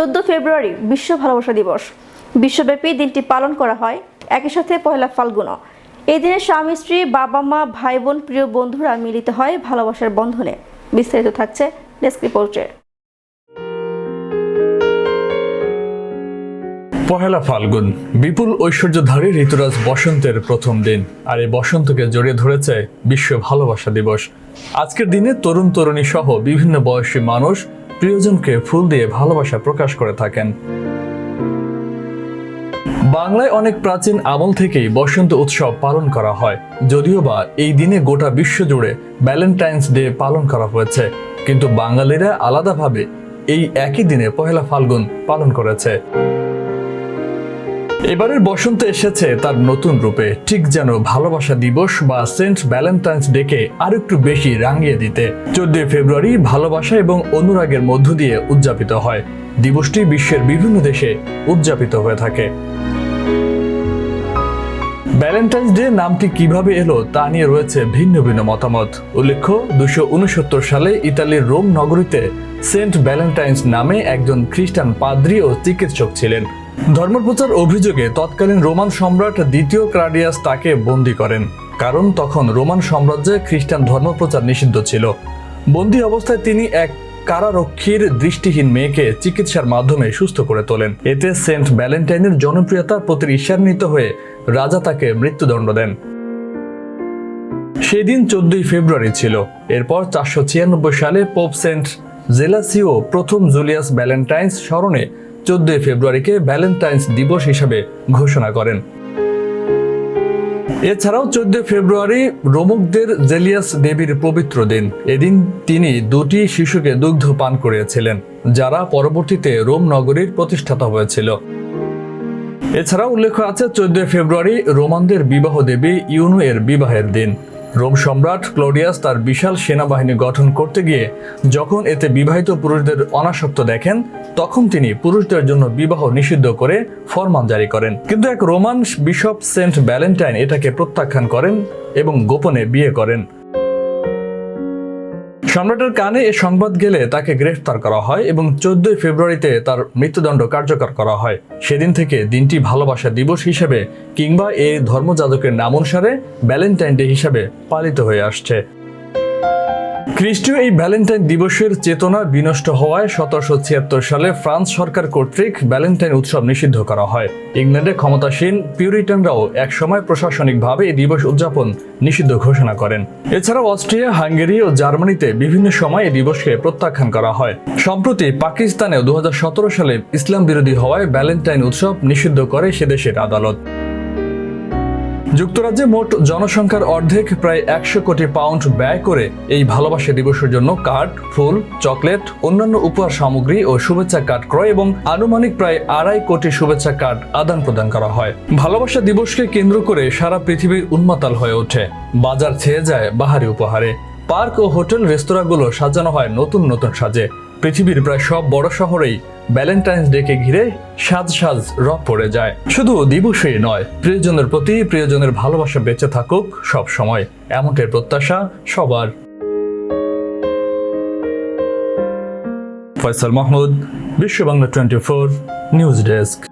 চোদ্দ ফেব্রুয়ারি বিশ্ব ভালোবাসা দিবস। বিশ্বব্যাপী দিনটি পালন করা হয় একই সাথে পয়লা ফাল্গুনও। এই দিনে স্বামী, স্ত্রী, বাবা, মা ভাই বোন প্রিয় বন্ধুরা মিলিত হয় ভালোবাসার বন্ধনে। বিস্তারিত থাকছে ডেস্ক রিপোর্টে পহেলা ফাল্গুন, বিপুল ঐশ্বর্যধারী ঋতুরাজ বসন্তের প্রথম দিন, আর এই বসন্তকে জড়িয়ে ধরেছে বিশ্ব ভালোবাসা দিবস। আজকের দিনে তরুণ তরুণী সহ বিভিন্ন বয়সী মানুষ প্রিয়জনকে ফুল দিয়ে ভালোবাসা প্রকাশ করে থাকেন। বাংলায় অনেক প্রাচীন আমল থেকেই বসন্ত উৎসব পালন করা হয়। যদিও বা এই দিনে গোটা বিশ্ব জুড়ে ভ্যালেন্টাইন্স ডে পালন করা হয়েছে। কিন্তু বাঙালিরা আলাদাভাবে এই একই দিনে পহেলা ফাল্গুন পালন করেছে। এবারের বসন্ত এসেছে তার নতুন রূপে। ঠিক যেন ভালোবাসা দিবস বা সেন্ট ভ্যালেন্টাইন্স ডেকে আর একটু বেশি রাঙিয়ে দিতে। চোদ্দই ফেব্রুয়ারি ভালোবাসা এবং অনুরাগের মধ্য দিয়ে উদযাপিত হয়। দিবসটি বিশ্বের বিভিন্ন দেশে উদযাপিত হয়ে থাকে। ভ্যালেন্টাইন্স ডে নামটি কীভাবে এলো তা নিয়ে রয়েছে ভিন্ন ভিন্ন মতামত। উল্লেখ্য দুশো সালে ইতালির রোম নগরীতে সেন্ট ভ্যালেন্টাইন্স নামে একজন খ্রিস্টান পাদ্রী ও চিকিৎসক ছিলেন। ধর্মপ্রচার অভিযোগে তৎকালীন রোমান সম্রাট দ্বিতীয় ক্রাডিয়াস তাকে বন্দী করেন। কারণ তখন রোমান সাম্রাজ্যে খ্রিস্টান ধর্মপ্রচার নিষিদ্ধ ছিল। বন্দী অবস্থায় তিনি এক কারারক্ষীর দৃষ্টিহীন মেয়েকে চিকিৎসার মাধ্যমে সুস্থ করে তোলেন। এতে সেন্ট ভ্যালেন্টাইনের জনপ্রিয়তার প্রতি ঈর্ষান্বিত হয়ে রাজা তাকে মৃত্যুদণ্ড দেন। সেদিন চোদ্দই ফেব্রুয়ারি ছিল। এরপর চারশো ছিয়ানব্বই সালে পোপ সেন্ট জেলাসিও প্রথম জুলিয়াস ভ্যালেন্টাইন্স স্মরণে চোদ্দই ফেব্রুয়ারিকে ভ্যালেন্টাইন্স দিবস হিসাবে ঘোষণা করেন। এছাড়াও চোদ্দ ফেব্রুয়ারি রোমকদের জেলিয়াস দেবীর পবিত্র দিন। এদিন তিনি দুটি শিশুকে দুগ্ধ পান করিয়েছিলেন যারা পরবর্তীতে রোম নগরীর প্রতিষ্ঠাতা হয়েছিল। এছাড়াও উল্লেখ আছে চোদ্দ ফেব্রুয়ারি রোমানদের বিবাহ দেবী ইউনু এর বিবাহের দিন। রোম সম্রাট ক্লোডিয়াস তার বিশাল সেনাবাহিনী গঠন করতে গিয়ে, যখন এতে বিবাহিত পুরুষদের অনাসক্ত দেখেন তখন তিনি পুরুষদের জন্য বিবাহ নিষিদ্ধ করে ফরমান জারি করেন। কিন্তু এক রোমান বিশপ সেন্ট ভ্যালেন্টাইন এটাকে প্রত্যাখ্যান করেন এবং গোপনে বিয়ে করেন। সম্রাটের কানে এ সংবাদ গেলে তাকে গ্রেফতার করা হয় এবং চোদ্দই ফেব্রুয়ারিতে তার মৃত্যুদণ্ড কার্যকর করা হয়। সেদিন থেকে দিনটি ভালোবাসা দিবস হিসেবে কিংবা এই ধর্মযাজকের নাম অনুসারে ভ্যালেন্টাইন ডে হিসেবে পালিত হয়ে আসছে। খ্রিস্টীয় এই ভ্যালেন্টাইন দিবসের চেতনা বিনষ্ট হওয়ায় সতেরোশো ছিয়াত্তর সালে ফ্রান্স সরকার কর্তৃক ভ্যালেন্টাইন উৎসব নিষিদ্ধ করা হয়। ইংল্যান্ডে ক্ষমতাসীন পিউরিটানরাও একসময় প্রশাসনিকভাবে এই দিবস উদযাপন নিষিদ্ধ ঘোষণা করেন। এছাড়াও অস্ট্রিয়া, হাঙ্গেরি ও জার্মানিতে বিভিন্ন সময় এই দিবসকে প্রত্যাখ্যান করা হয়। সম্প্রতি পাকিস্তানেও দু হাজার সতেরো সালে ইসলাম বিরোধী হওয়ায় ভ্যালেন্টাইন উৎসব নিষিদ্ধ করে সেদেশের আদালত। যুক্তরাজ্যে মোট জনসংখ্যার অর্ধেক প্রায় একশো কোটি পাউন্ড ব্যয় করে এই ভালোবাসা দিবসের জন্য কার্ড, ফুল, চকলেট, অন্যান্য উপহার সামগ্রী ও শুভেচ্ছা কার্ড ক্রয় এবং আনুমানিক প্রায় আড়াই কোটি শুভেচ্ছা কার্ড আদান প্রদান করা হয়। ভালোবাসা দিবসকে কেন্দ্র করে সারা পৃথিবী উন্মাতাল হয়ে ওঠে। বাজার ছেয়ে যায় বাহারি উপহারে। পার্ক ও হোটেল রেস্তোরাঁগুলো সাজানো হয় নতুন নতুন সাজে। পৃথিবীর প্রায় সব বড় শহরেই ভ্যালেন্টাইন্স ডেকে ঘিরে সাজ সাজ রব পড়ে যায়। শুধু দিবসেই নয়, প্রিয়জনের প্রতি প্রিয়জনের ভালোবাসা বেঁচে থাকুক সব সময়। এমনটাই প্রত্যাশা সবার। Faisal Mahmud, Bishwa Bangla twenty four news desk.